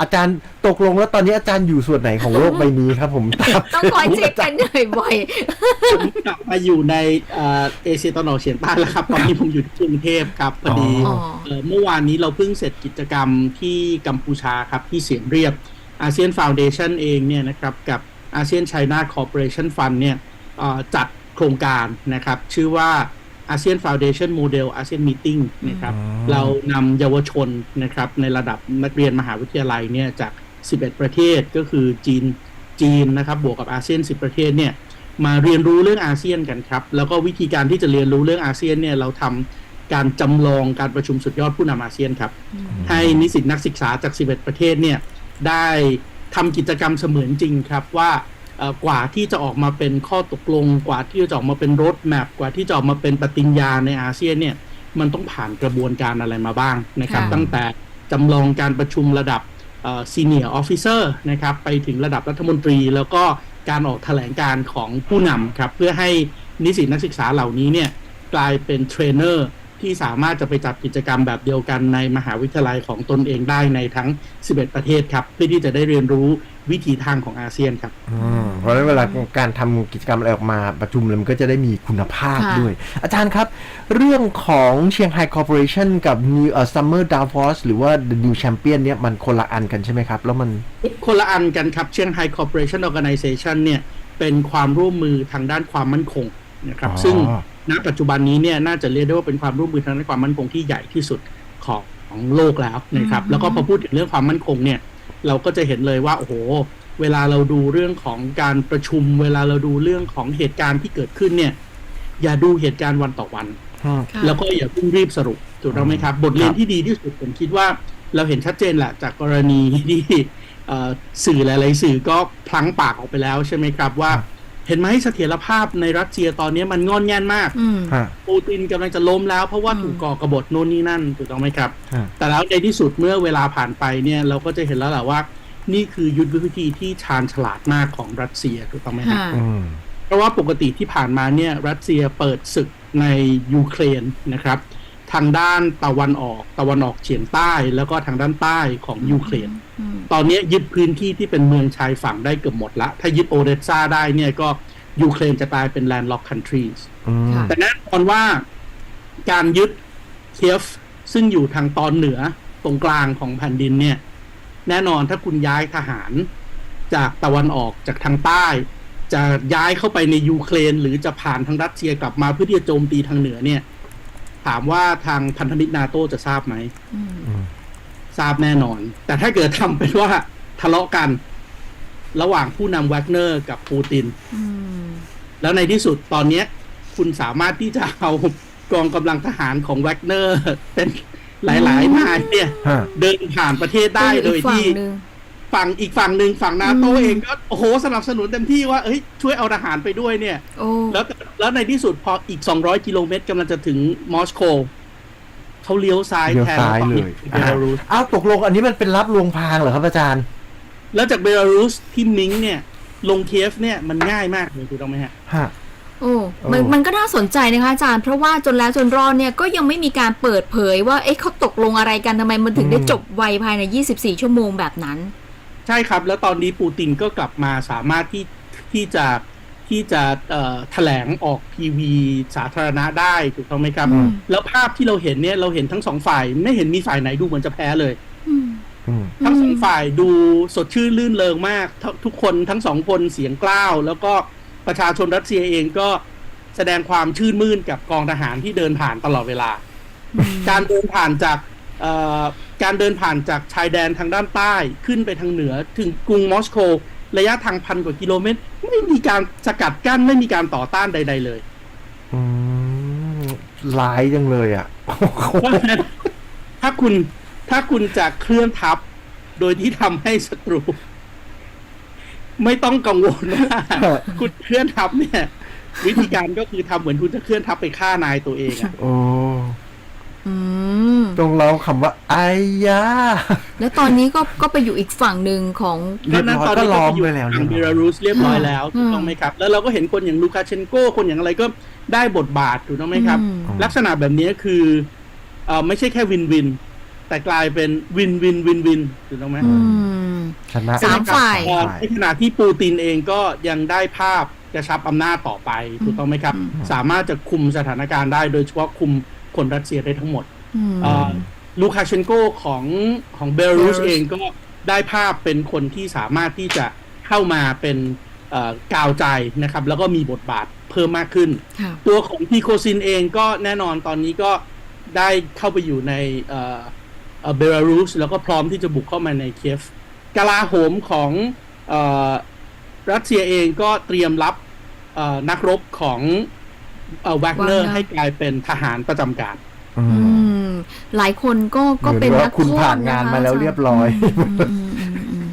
อาจารย์ตกลงแล้วตอนนี้อาจารย์อยู่ส่วนไหนของโลกใบนี้ครับผมตามต้องคอยเช็คกันบ่อยผมกลับมาอยู่ในเอ่อเอเชียตะวันออกเฉียงใต้แล้วครับ ตอนนี้ผมอยู่ที่กรุงเทพครับพอดีอ๋อเอ่อเมื่อวานนี้เราเพิ่งเสร็จกิจกรรมที่กัมพูชาครับที่เสียมเรียบอาเซียนฟ u วเดชันเองเนี่ยนะครับกับอาเซียนไชน่าคอร์ปอเรชั่นฟันเนี่ยเอ่อจัดโครงการนะครับชื่อว่า อาเซียนฟ u วเดชันโมเดลอาเซียนมีติ้งนะครับเรานำเยาวชนนะครับในระดับนักเรียนมหาวิทยาลัยเนี่ยจาก 11 ประเทศก็คือจีนจีนนะครับบวกกับอาเซียน 10 ประเทศเนี่ยมาเรียนรู้เรื่องอาเซียนกันครับ แล้วก็วิธีการที่จะเรียนรู้เรื่องอาเซียนเนี่ยเราทำการจำลองการประชุมสุดยอดผู้นำอาเซียนครับ ให้นิสิตนักศึกษาจาก 11 ประเทศเนี่ยได้ทำกิจกรรมเสมือนจริงครับว่าเอ่อ กว่าที่จะออกมาเป็นข้อตกลง กว่าที่จะออกมาเป็นรถแมพกว่าที่จะออกมาเป็นปฏิญญาในอาเซียนเนี่ยมันต้องผ่านกระบวนการอะไรมาบ้างนะครับค่ะตั้งแต่จำลองการประชุมระดับซีเนียร์ออฟฟิเซอร์นะครับไปถึงระดับรัฐมนตรี แล้วก็การออกแถลงการของผู้นำครับ เพื่อให้นิสิตนักศึกษาเหล่านี้เนี่ยกลายเป็นเทรนเนอร์ ที่สามารถจะไปจัดกิจกรรมแบบเดียวกันในมหาวิทยาลัยของตนเองได้ในทั้ง 11 ประเทศครับ เพื่อที่จะได้เรียนรู้วิถีทางของอาเซียนครับอืมเพราะฉะนั้นเวลาการทำกิจกรรมอะไรออกมาประชุมเลยมันก็จะได้มีคุณภาพค่ะด้วย อาจารย์ครับ เรื่องของเชียงไฮ้คอร์ปอเรชันกับ New เอ่อ Summer Davos หรือว่า The New Champion เนี่ยมันคนละอันกันใช่ไหมครับ แล้วมันคนละอันกันครับเชียงไฮ้คอร์ปอเรชั่นออ g a n i z a t i o n เนี่ยเป็นความร่วมมือทางด้านความมั่นคง นะครับอ๋อซึ่งณปัจจุบันนี้เนี่ยน่าจะเรียกได้ว่าเป็นความร่วมมือทางด้านความมั่นคงที่ใหญ่ที่สุดของของโลกแล้วนะครับอืมแล้วก็พอพูดถึงเรื่องความมั่นคงเนี่ย เราก็จะเห็นเลยว่าโอ้โห เวลาเราดูเรื่องของการประชุม เวลาเราดูเรื่องของเหตุการณ์ที่เกิดขึ้นเนี่ย อย่าดูเหตุการณ์วันต่อวันอืมค่ะแล้วก็อย่าเพิ่งรีบสรุปถูกต้องไหมครับ บทเรียคนรับที่ดีที่สุดผมคิดว่าเราเห็นชัดเจนแหละจากกรณีที่เอ่อสื่อหลาย ๆ สื่อก็พลั้งปากออกไปแล้วใช่ไหมครับว่า เห็นไหมเสถียรภาพในรัสเซียตอนนี้มันงอนแง่นมากอืมฮะปูตินกำลังจะล้มแล้วเพราะว่าอืมถูกก่อกบฏโน่นนี่นั่นถูกต้องไหมครับฮะแต่แล้วในที่สุดเมื่อเวลาผ่านไปเนี่ยเราก็จะเห็นแล้วแหละว่า นี่คือยุทธวิธีที่ชาญฉลาดมากของรัสเซียถูกต้องไหมครับค่ะอืมเพราะว่าปกติที่ผ่านมาเนี่ยรัสเซียเปิดศึกในยูเครนนะครับ ทางด้านตะวันออกตะวันออกเฉียงใต้ แล้วก็ทางด้านใต้ของยูเครนอืมตอนนี้ยึดพื้นที่ที่เป็นเมืองชายฝั่งได้เกือบหมดละ ถ้ายึดโอเดสซาได้เนี่ยก็ยูเครนจะกลายเป็น landlocked countries อืมค่ะแต่แน่นอนว่าการยึดเคียฟซึ่งอยู่ทางตอนเหนือตรงกลางของแผ่นดินเนี่ย แน่นอนถ้าคุณย้ายทหารจากตะวันออกจากทางใต้ จะย้ายเข้าไปในยูเครน หรือจะผ่านทางรัสเซียกลับมาเพื่อที่จะโจมตีทางเหนือเนี่ย ถามว่าทางพันธมิตรนาโตจะทราบไหมอืมอืมทราบแน่นอน แต่ถ้าเกิดทำเป็นว่าทะเลาะกัน ระหว่างผู้นำแวกเนอร์กับปูตินอืมแล้วในที่สุดตอนเนี้ยคุณสามารถที่จะเอากองกำลังทหารของแวกเนอร์ เป็นหลายๆนายเนี่ยฮะเดินผ่านประเทศได้โดยอีกฝั่ที่งหนึ่ง ฝั่งอีกฝั่งหนึ่งฝั่งนาโตอืมเองก็โอ้โหสนับสนุนเต็มที่ว่าเฮ้ยช่วยเอาทหารไปด้วยเนี่ยโอ้แล้วแล้วในที่สุดพออีก 200 กิโลเมตรกำลังจะถึงมอสโกเขาเลี้ยวซ้ายเลี้ยวแทนซ้ายฝั่งเลยเบลารุสอ้าวตกลงอันนี้มันเป็นรับลวงพรางเหรอครับอาจารย์ แล้วจากเบลารุสที่มิงก์เนี่ย ลงเคียฟเนี่ยมันง่ายมากเลยถูกต้องไหมฮะฮะโอ้มันโอ้มันก็น่าสนใจนะคะอาจารย์ เพราะว่าจนแล้วจนรอดเนี่ยก็ยังไม่มีการเปิดเผยว่า เอ๊ะเขาตกลงอะไรกันทำไมมันถึงได้จบไวภายใน 24 ชั่วโมงแบบนั้น ใช่ครับ แล้วตอนนี้ปูตินก็กลับมาสามารถที่ที่จะที่จะเอ่อแถลงออกทีวีสาธารณะได้ถูกต้องไหมครับอืมแล้วภาพที่เราเห็นเนี่ยเราเห็นทั้งสองฝ่ายไม่เห็นมีฝ่ายไหนดูเหมือนจะแพ้เลยอืมอืมทั้งสองฝ่ายดูสดชื่นลื่นเริงมากทุกทุกคนทั้งสองคนเสียงกล้าว แล้วก็ประชาชนรัสเซียเองก็แสดงความชื่นมื่นกับกองทหารที่เดินผ่านตลอดเวลา การเดินผ่านจากเอ่อ การเดินผ่านจากชายแดนทางด้านใต้ขึ้นไปทางเหนือถึงกรุงมอสโก ระยะทางพันกว่ากิโลเมตร ไม่มีการสกัดกั้นไม่มีการต่อต้านใด ๆ เลยอืมร้ายจังเลยอะเพราะฉะนั้นถ้าคุณถ้าคุณจะเคลื่อนทัพโดยที่ทำให้ศัตรู ไม่ต้องกังวลว่าคุณเคลื่อนทัพเนี่ย วิธีการก็คือทำเหมือนคุณจะเคลื่อนทัพไปฆ่านายตัวเองอะโอ้อืม ต้องเล่าคำว่าไอ้ยาแล้วตอนนี้ก็ก็ไปอยู่อีกฝั่งหนึ่งของ เรียบร้อยพาะฉะก็นั้นล้อมไปอยู่ไว้แล้วทางเรีเบยบร้อยลารุสเรียบร้อยแล้วอืถูมกต้องไหมครับ แล้วเราก็เห็นคนอย่างลูคาเชนโกคนอย่างอะไรก็ได้บทบาทถูกต้องไหมครับอืมลักษณะแบบนี้คือเอ่อไม่ใช่แค่วินวินแต่แต่กลายเป็นวินวินวินวินถูกต้องไหมอืมชนะสามฝ่ายสเอ่อฝ่ายในขณะที่ปูตินเองก็ยังได้ภาพกระชับอำนาจต่อไปถูกต้องไหมครับอืมสามารถจะคุมสถานการณ์ได้โดยเฉพาะคุมคนรัสเซียได้ทั้งหมดอืมเอ่อ ลูคาเชนโกของของเบลารุส Belarus เองก็ได้ภาพเป็นคนที่สามารถที่จะเข้ามาเป็นเอ่อกาวใจนะครับ แล้วก็มีบทบาทเพิ่มมากขึ้นค่ะตัวของพีโคซินเองก็แน่นอนตอนนี้ก็ได้เข้าไปอยู่ในเอ่อเอ่อเบลารุสแล้วก็พร้อมที่จะบุกเข้ามาในเคียฟกลาโหมของเอ่อรัสเซียเองก็เตรียมรับเอ่อนักรบของเอ่อแวกเนอร์ Wagner ให้กลายเป็นทหารประจำการอือืมม หลายคนก็ก็เหมือนเป็นว่านักคุณโทษผ่านงานมาแล้วเรียบร้อยอืมอืมอืมอืม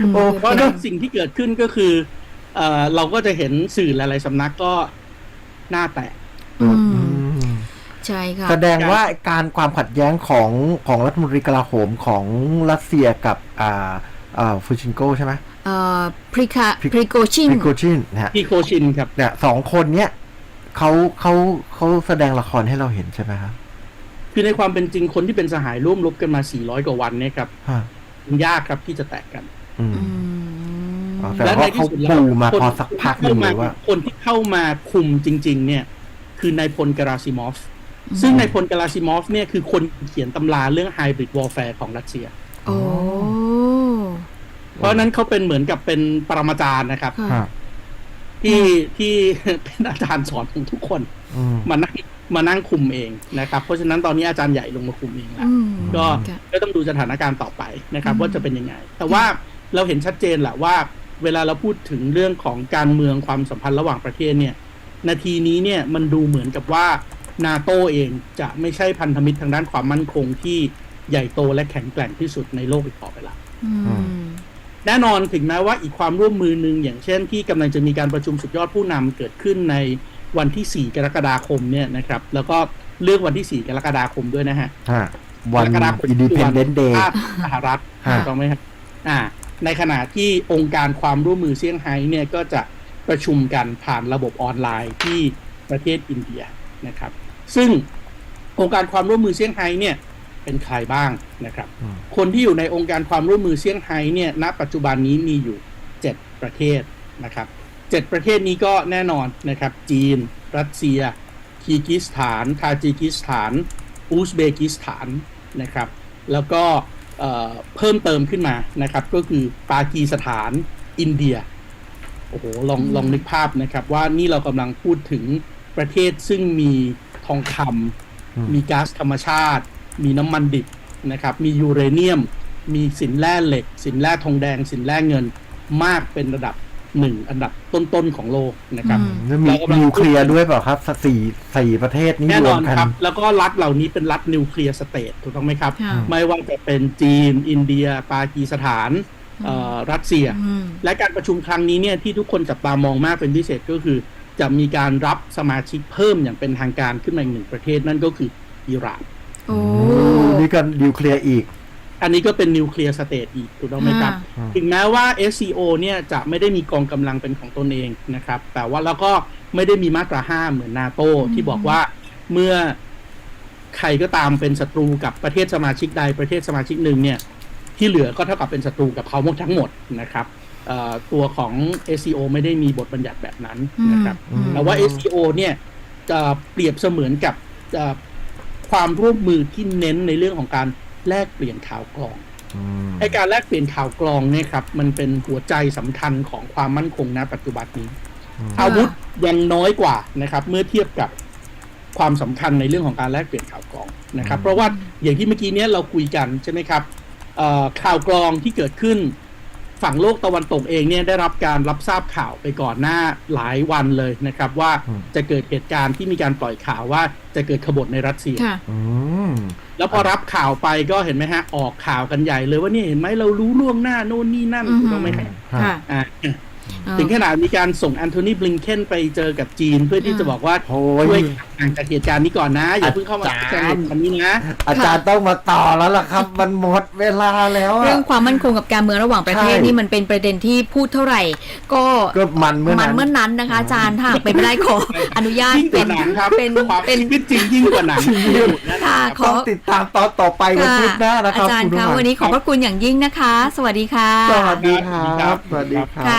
อืมโอ้เพราะฉะนั้นสิ่งที่เกิดขึ้นก็คือเอ่อเราก็จะเห็นสื่อหลาย ๆสำนักก็หน้าแตกอืมอืมใช่ค่ะแสดงว่าการความขัดแย้งของของรัฐมนตรีกลาโหมของรัสเซียกับอ่าอ่าฟูชินโกใช่ไหมเอ่อพริคา Pri- พริโกชินพิโกชินนะฮะพี่โคชินครับเนี่ยสองคนเนี้ยเขาเขาเขาแสดงละครให้เราเห็นใช่ไหมครับ คือในความเป็นจริงคนที่เป็นสหายร่วมรบกันมา 400 กว่าวันเนี่ยครับฮะมันยากครับที่จะแตกกันอืมอืมอ๋อแต่ว่าเขาปูมาพอสักพักหนึ่งเลยว่าคนที่เข้ามาคุมจริง ๆ เนี่ย คือนายพลกราซิมอฟอืมซึ่งนายพลกราซิมอฟเนี่ยคือคนเขียนตำราเรื่องไฮบริดวอลแฟร์ของรัสเซียโอ้เพราะฉะนั้นเขาเป็นเหมือนกับเป็นปรมาจารย์นะครับค่ะฮะ ที่ที่เป็นอาจารย์สอนของทุกคนอืมมานั่งมานั่งคุมเองนะครับ เพราะฉะนั้นตอนนี้อาจารย์ใหญ่ลงมาคุมเองแล้วอืมก็ค่ะก็ต้องดูสถานการณ์ต่อไปนะครับอืมว่าจะเป็นยังไง แต่ว่าเราเห็นชัดเจนแหละว่า เวลาเราพูดถึงเรื่องของการเมืองความสัมพันธ์ระหว่างประเทศเนี่ย นาทีนี้เนี่ยมันดูเหมือนกับว่านาโตเองจะไม่ใช่พันธมิตรทางด้านความมั่นคงที่ใหญ่โตและแข็งแกร่งที่สุดในโลกอีกต่อไปละอืม แน่นอนถึงแม้ว่าอีกความร่วมมือหนึ่งอย่างเช่นที่กำลังจะมีการประชุมสุดยอดผู้นำเกิดขึ้นในวันที่ 4 กรกฎาคมเนี่ยนะครับ แล้วก็เลือกวันที่ 4 กรกฎาคมด้วยนะฮะฮะวันกรกฎาคมอินดิเพนเดนต์เดย์ชาติสหรัฐฮะถูกต้องไหมครับอ่า ในขณะที่องค์การความร่วมมือเซี่ยงไฮ้เนี่ยก็จะประชุมกันผ่านระบบออนไลน์ที่ประเทศอินเดียนะครับ ซึ่งองค์การความร่วมมือเซี่ยงไฮ้เนี่ย เป็นใครบ้างนะครับอืมคนที่อยู่ในองค์การความร่วมมือเซี่ยงไฮ้เนี่ยณปัจจุบันนี้มีอยู่ 7 ประเทศนะครับเจ็ดประเทศนี้ก็แน่นอนนะครับ จีน รัสเซีย คีร์กิสถาน ทาจิกิสถาน อุซเบกิสถานนะครับ แล้วก็เอ่อเพิ่มเติมขึ้นมานะครับ ก็คือปากีสถาน อินเดีย โอ้โห ลองอืมลองนึกภาพนะครับ ว่านี่เรากำลังพูดถึงประเทศซึ่งมีทองคอืมำมีก๊าซธรรมชาติ มีน้ำมันดิบนะครับ มียูเรเนียม มีสินแร่เหล็ก สินแร่ทองแดง สินแร่เงินมากเป็นระดับหนึ่งอันดับต้นๆของโลกนะครับอืมแล้วมีเรากำลังนิวเคลียร์ด้วยเปล่าครับสี่สี่ประเทศนี้แน่รนวอมนกันครับ แล้วก็รัฐเหล่านี้เป็นรัฐนิวเคลียร์สเตทถูกต้องไหมครับค่ะไม่ว่าจะเป็นจีน อินเดีย ปากีสถานเอ่อรัสเซียอืมและการประชุมครั้งนี้เนี่ยที่ทุกคนจับตามองมากเป็นพิเศษก็คือ จะมีการรับสมาชิกเพิ่มอย่างเป็นทางการขึ้นมาอีกหนึ่งประเทศนั่นก็คืออิหร่าน โอ้นี่ก็นิวเคลียร์อีก อันนี้ก็เป็นนิวเคลียร์สเตทอีกถูกต้องไหมครับอืมถึงแม้ว่า SCO เนี่ยจะไม่ได้มีกองกำลังเป็นของตนเองนะครับ แต่ว่าแล้วก็ไม่ได้มีมาตราห้าเหมือนนาโตที่บอกว่าเมื่อใครก็ตามเป็นศัตรูกับประเทศสมาชิกใดประเทศสมาชิกหนึ่งเนี่ย ที่เหลือก็เท่ากับเป็นศัตรูกับเขาหมดทั้งหมดนะครับเอ่อตัวของ SCO ไม่ได้มีบทบัญญัติแบบนั้นนะครับอืมแต่ว่า SCO เนี่ยจะเปรียบเสมือนกับเอ่อ ความร่วมมือที่เน้นในเรื่องของการแลกเปลี่ยนข่าวกรองอืมไอการแลกเปลี่ยนข่าวกรองเนี่ยครับ มันเป็นหัวใจสำคัญของความมั่นคงณปัจจุบันนี้ อาวุธยังน้อยกว่านะครับ เมื่อเทียบกับความสำคัญในเรื่องของการแลกเปลี่ยนข่าวกรองนะครับ เพราะว่าอย่างที่เมื่อกี้เนี้ยเราคุยกันใช่ไหมครับเอ่อข่าวกรองที่เกิดขึ้น ฝั่งโลกตะวันตกเองเนี่ยได้รับการรับทราบข่าวไปก่อนหน้าหลายวันเลยนะครับ ว่าจะเกิดเหตุการณ์ที่มีการปล่อยข่าวว่าจะเกิดขบฏในรัสเซียค่ะอืมแล้วพอรับข่าวไปก็เห็นไหมฮะ ออกข่าวกันใหญ่เลยว่านี่เห็นไหมเรารู้ล่วงหน้าโน่นนี่นั่นอือฮึถูกต้องไหมครับค่ะอ่าอ่า ถึงขนาดมีการส่งแอนโทนีบลิงเคนไปเจอกับจีนเพื่อที่จะบอกว่าโอ้ช่วยยห่างจากเหตุการณ์นี้ก่อนนะ อย่าเพิ่งเข้ามาอาจารย์แซงวันนี้นะ อาจารย์ต้องมาต่อแล้วล่ะครับ มันหมดเวลาแล้วอะเรื่องความมั่นคงกับการเมืองระหว่างประเทศใช่นี่มันเป็นประเด็นที่พูดเท่าไหร่ ก็ก็มันเมื่อมันั้นนเมื่อนั้นนะคะ อาจารย์ถ้าหากเป็นไม่ได้ขออนุญาตยิ่งกเป็ว่านหนังครับเป็นความเป็นชีวิตจริงยิ่งกว่าหนังค่ะขอต้องติดตามตอนต่อไปวันพุธหน้านะคอารับจารย์ณผู้คะฟังวันนี้ขอบพระคุณอย่างยิ่งนะคะ สวัสดีค่ะ สวัสดีครับ สวัสดีครับ